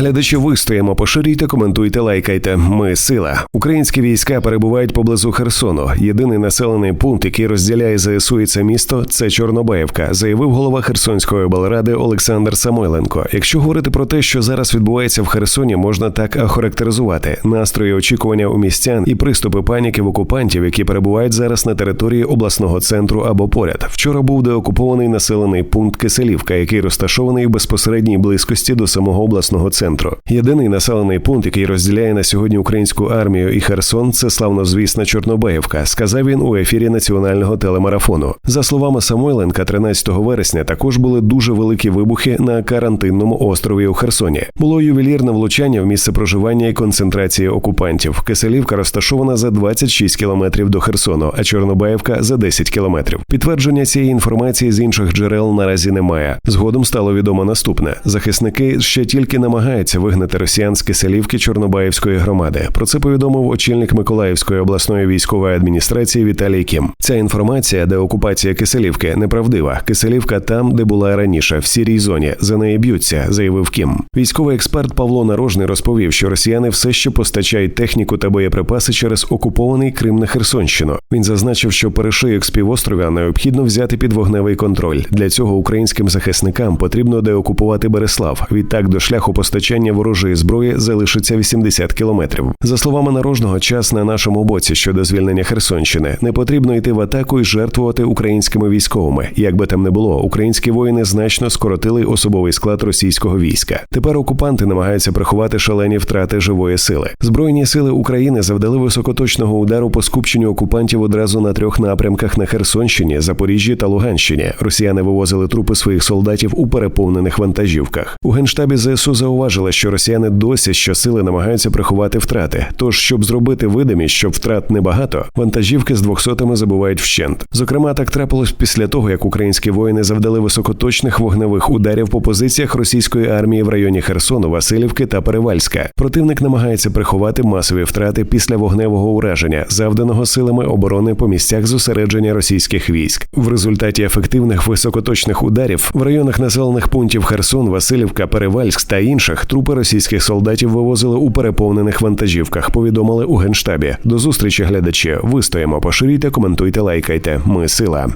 Глядачі вистоїмо, поширюйте, коментуйте, лайкайте. Ми сила. Українські війська перебувають поблизу Херсону. Єдиний населений пункт, який розділяє ЗСУ і це місто, це Чорнобаївка, заявив голова Херсонської облради Олександр Самойленко. Якщо говорити про те, що зараз відбувається в Херсоні, можна так охарактеризувати настрої очікування у містян і приступи паніки в окупантів, які перебувають зараз на території обласного центру або поряд. Вчора був деокупований населений пункт Киселівка, який розташований в безпосередній близькості до самого обласного центру. Єдиний населений пункт, який розділяє на сьогодні українську армію і Херсон, це славнозвісна Чорнобаївка. Сказав він у ефірі національного телемарафону. За словами Самойленка, 13 вересня також були дуже великі вибухи на карантинному острові у Херсоні. Було ювелірне влучання в місце проживання і концентрації окупантів. Киселівка розташована за 26 кілометрів до Херсону, а Чорнобаївка за 10 кілометрів. Підтвердження цієї інформації з інших джерел наразі немає. Згодом стало відомо наступне: захисники ще тільки намагаються вигнати росіян з Киселівки Чорнобаївської громади. Про це повідомив очільник Миколаївської обласної військової адміністрації Віталій Кім. Ця інформація, де окупація Киселівки, неправдива. Киселівка там, де була раніше, в сірій зоні. За неї б'ються, заявив Кім. Військовий експерт Павло Нарожний розповів, що росіяни все ще постачають техніку та боєприпаси через окупований Крим на Херсонщину. Він зазначив, що перешийок з півострова необхідно взяти під вогневий контроль. Для цього українським захисникам потрібно деокупувати Береслав. Відтак до шляху постачання ворожої зброї залишиться 80 кілометрів. За словами нарожного, час на нашому боці щодо звільнення Херсонщини. Не потрібно йти в атаку і жертвувати українськими військовими. Як би там не було, українські воїни значно скоротили особовий склад російського війська. Тепер окупанти намагаються приховати шалені втрати живої сили. Збройні сили України завдали високоточного удару по скупченню окупантів одразу на трьох напрямках на Херсонщині, Запоріжжі та Луганщині. Росіяни вивозили трупи своїх солдатів у переповнених вантажівках. У генштабі ЗСУ зауважили, що росіяни досі щосили намагаються приховати втрати. Тож, щоб зробити видимість, що втрат небагато, вантажівки з двохсотими забувають вщент. Зокрема, так трапилось після того, як українські воїни завдали високоточних вогневих ударів по позиціях російської армії в районі Херсону, Васильівки та Перевальська. Противник намагається приховати масові втрати після вогневого ураження, завданого силами оборони по місцях зосередження російських військ. В результаті ефективних високоточних ударів в районах населених пунктів Херсон, Васильівка, Перевальськ та інших трупи російських солдатів вивозили у переповнених вантажівках. Повідомили у генштабі. До зустрічі глядачі. Вистоїмо, поширюйте, коментуйте, лайкайте. Ми сила.